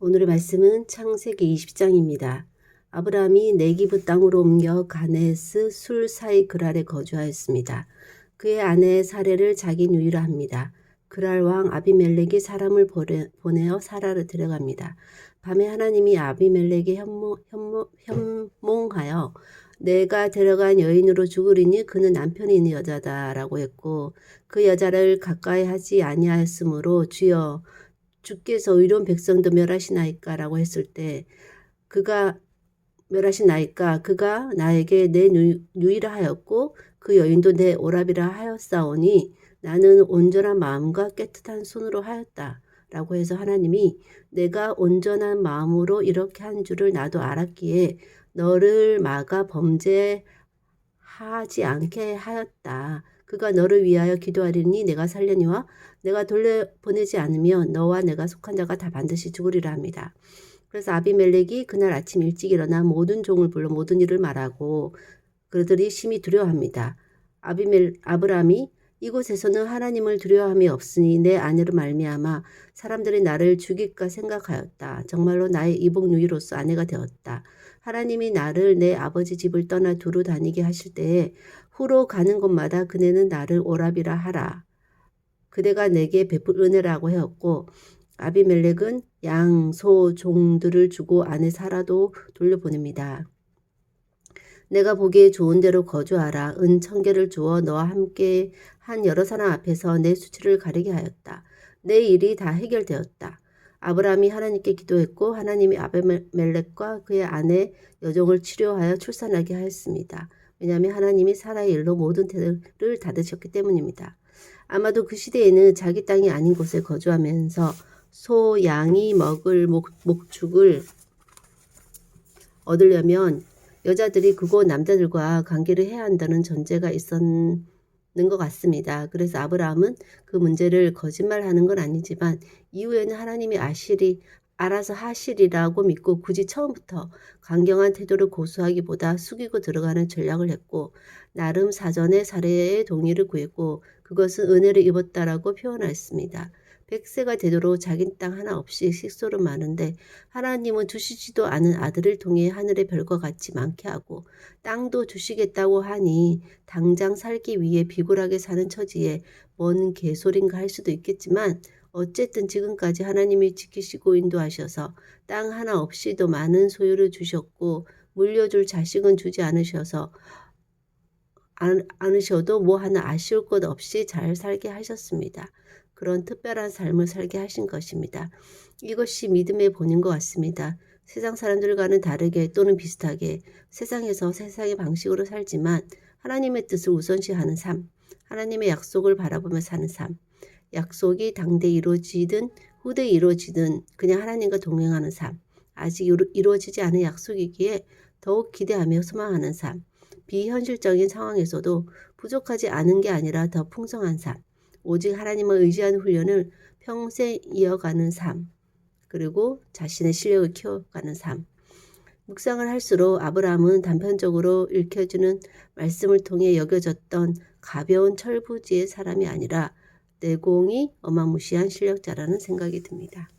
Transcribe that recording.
오늘의 말씀은 창세기 20장입니다. 아브라함이 네기브 땅으로 옮겨 가네스 술 사이 그랄에 거주하였습니다. 그의 아내 사례를 자기 누이라 합니다. 그랄 왕 아비멜렉이 사람을 보내, 보내 어 사라를 데려갑니다. 밤에 하나님이 아비멜렉에 현몽, 현몽, 현몽하여 내가 데려간 여인으로 죽으리니 그는 남편이 있는 여자다라고 했고 그 여자를 가까이 하지 아니하였으므로 주여 주께서 의로운 백성도 멸하시나이까라고 했을 때 그가 멸하시나이까 그가 나에게 내 누, 누이라 하였고 그 여인도 내 오랍이라 하였사오니 나는 온전한 마음과 깨끗한 손으로 하였다. 라고 해서 하나님이 내가 온전한 마음으로 이렇게 한 줄을 나도 알았기에 너를 막아 범죄하지 않게 하였다. 그가 너를 위하여 기도하리니 내가 살려니와 내가 돌려보내지 않으면 너와 내가 속한 자가 다 반드시 죽으리라 합니다. 그래서 아비멜렉이 그날 아침 일찍 일어나 모든 종을 불러 모든 일을 말하고 그들이 심히 두려워합니다. 아비멜 아브라함이 이곳에서는 하나님을 두려워함이 없으니 내 아내로 말미암아 사람들이 나를 죽일까 생각하였다. 정말로 나의 이복 누이로서 아내가 되었다. 하나님이 나를 내 아버지 집을 떠나 두루 다니게 하실 때에 후로 가는 곳마다 그네는 나를 오랍이라 하라. 그대가 내게 베풀 은혜라고 하였고 아비멜렉은 양, 소, 종들을 주고 아내 사라도 돌려보냅니다. 내가 보기에 좋은 대로 거주하라. 은 천 개를 주어 너와 함께 한 여러 사람 앞에서 내 수치를 가리게 하였다. 내 일이 다 해결되었다. 아브라함이 하나님께 기도했고 하나님이 아베멜렉과 그의 아내 여종을 치료하여 출산하게 하였습니다. 왜냐하면 하나님이 사라의 일로 모든 태를 닫으셨기 때문입니다. 아마도 그 시대에는 자기 땅이 아닌 곳에 거주하면서 소, 양이 먹을 목, 목축을 얻으려면 여자들이 그곳 남자들과 관계를 해야 한다는 전제가 있었는 것 같습니다. 그래서 아브라함은 그 문제를 거짓말하는 건 아니지만 이후에는 하나님이 아시리 알아서 하시리라고 믿고 굳이 처음부터 강경한 태도를 고수하기보다 숙이고 들어가는 전략을 했고 나름 사전에 사례의 동의를 구했고 그것은 은혜를 입었다라고 표현했습니다. 백세가 되도록 자기 땅 하나 없이 식소를 많은데 하나님은 주시지도 않은 아들을 통해 하늘의 별과 같이 많게 하고 땅도 주시겠다고 하니 당장 살기 위해 비굴하게 사는 처지에 뭔 개소린가 할 수도 있겠지만 어쨌든 지금까지 하나님이 지키시고 인도하셔서 땅 하나 없이도 많은 소유를 주셨고 물려줄 자식은 주지 않으셔서 않으셔도 뭐 하나 아쉬울 것 없이 잘 살게 하셨습니다. 그런 특별한 삶을 살게 하신 것입니다. 이것이 믿음의 본인 것 같습니다. 세상 사람들과는 다르게 또는 비슷하게 세상에서 세상의 방식으로 살지만 하나님의 뜻을 우선시하는 삶, 하나님의 약속을 바라보며 사는 삶, 약속이 당대 이루어지든 후대 이루어지든 그냥 하나님과 동행하는 삶, 아직 이루어지지 않은 약속이기에 더욱 기대하며 소망하는 삶, 비현실적인 상황에서도 부족하지 않은 게 아니라 더 풍성한 삶, 오직 하나님을 의지하는 훈련을 평생 이어가는 삶, 그리고 자신의 실력을 키워가는 삶. 묵상을 할수록 아브라함은 단편적으로 읽혀주는 말씀을 통해 여겨졌던 가벼운 철부지의 사람이 아니라 내공이 어마무시한 실력자라는 생각이 듭니다.